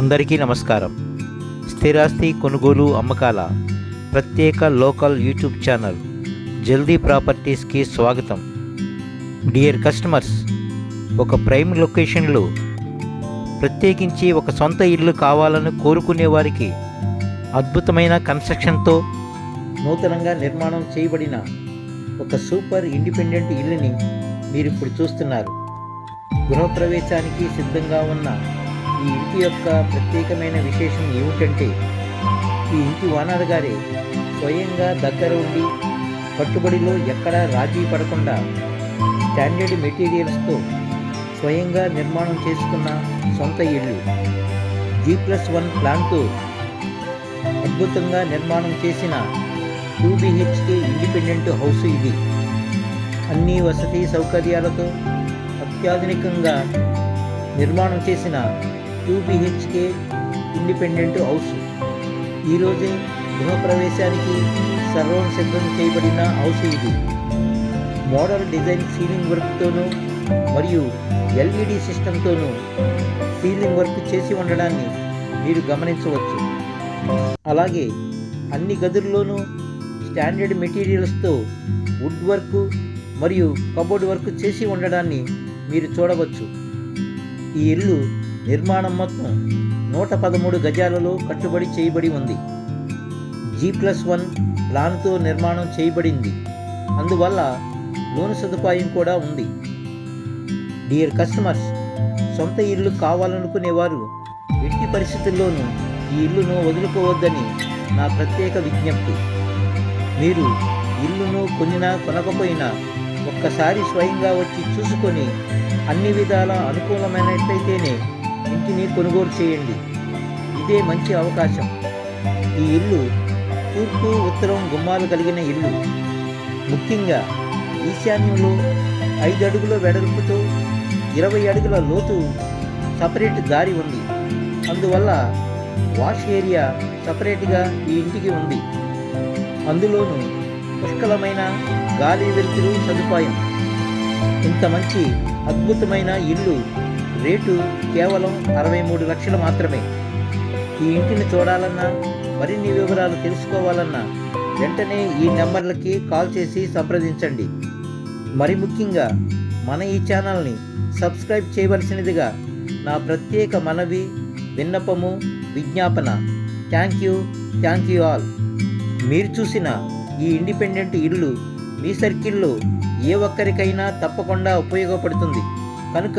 అందరికీ నమస్కారం. స్థిరాస్తి కొనుగోలు అమ్మకాల ప్రత్యేక లోకల్ యూట్యూబ్ ఛానల్ జల్దీ ప్రాపర్టీస్కి స్వాగతం. డియర్ కస్టమర్స్ ఒక ప్రైమ్ లొకేషన్లో ప్రత్యేకించి ఒక సొంత ఇల్లు కావాలని కోరుకునే వారికి అద్భుతమైన కన్స్ట్రక్షన్తో నూతనంగా నిర్మాణం చేయబడిన ఒక సూపర్ ఇండిపెండెంట్ ఇల్లుని మీరు ఇప్పుడు చూస్తున్నారు. గృహప్రవేశానికి సిద్ధంగా ఉన్న ఈ ఇంటి యొక్క ప్రత్యేకమైన విశేషం ఏమిటంటే ఈ ఇంటి ఓనర్ గారే స్వయంగా దగ్గర ఉండి కట్టుబడిలో ఎక్కడా రాజీ పడకుండా స్టాండర్డ్ మెటీరియల్స్తో స్వయంగా నిర్మాణం చేసుకున్న సొంత ఇల్లు. జీ ప్లస్ వన్ ప్లాన్తో అద్భుతంగా నిర్మాణం చేసిన టూ ఇండిపెండెంట్ హౌస్ ఇది. అన్ని వసతి సౌకర్యాలతో అత్యాధునికంగా నిర్మాణం చేసిన టూబిహెచ్కే ఇండిపెండెంట్ హౌస్. ఈరోజే గృహప్రవేశానికి సర్వం సిద్ధం చేయబడిన హౌస్ ఇది. మోడల్ డిజైన్ సీలింగ్ వర్క్తోనూ మరియు ఎల్ఈడి సిస్టంతోనూ సీలింగ్ వర్క్ చేసి ఉండడాన్ని మీరు గమనించవచ్చు. అలాగే అన్ని గదుల్లోనూ స్టాండర్డ్ మెటీరియల్స్తో వుడ్ వర్క్ మరియు కబోర్డ్ వర్క్ చేసి ఉండడాన్ని మీరు చూడవచ్చు. ఈ ఇల్లు నిర్మాణం మొత్తం నూట పదమూడు గజాలలో కట్టుబడి చేయబడి ఉంది. జీ ప్లస్ వన్ ప్లాన్తో నిర్మాణం చేయబడింది. అందువల్ల లోన్ సదుపాయం కూడా ఉంది. డియర్ కస్టమర్స్ సొంత ఇల్లు కావాలనుకునేవారు ఎట్టి పరిస్థితుల్లోనూ ఈ ఇల్లును వదులుకోవద్దని నా ప్రత్యేక విజ్ఞప్తి. మీరు ఇల్లును కొనినా కొనకపోయినా ఒక్కసారి స్వయంగా వచ్చి చూసుకొని అన్ని విధాల అనుకూలమైనట్లయితేనే ఇంటిని కొనుగోలు చేయండి. ఇదే మంచి అవకాశం. ఈ ఇల్లు తూర్పు ఉత్తరం గుమ్మాలు కలిగిన ఇల్లు. ముఖ్యంగా ఈశాన్యంలో ఐదు అడుగుల వెడల్పుతో ఇరవై అడుగుల లోతు సపరేట్ దారి ఉంది. అందువల్ల వాష్ ఏరియా సపరేట్గా ఈ ఇంటికి ఉంది. అందులోనూ పుష్కలమైన గాలి వెలుతురు సదుపాయం. ఇంత మంచి అద్భుతమైన ఇల్లు రేటు కేవలం అరవై మూడు లక్షలు మాత్రమే. ఈ ఇంటిని చూడాలన్నా మరిన్ని వివరాలు తెలుసుకోవాలన్నా వెంటనే ఈ నెంబర్లకి కాల్ చేసి సంప్రదించండి. మరి ముఖ్యంగా మన ఈ ఛానల్ని సబ్స్క్రైబ్ చేయవలసినదిగా నా ప్రత్యేక మనవి విన్నపము విజ్ఞాపన. Thank you thank you all. మీరు చూసిన ఈ ఇండిపెండెంట్ ఇల్లు మీ సర్కిల్లో ఏ ఒక్కరికైనా తప్పకుండా ఉపయోగపడుతుంది. కనుక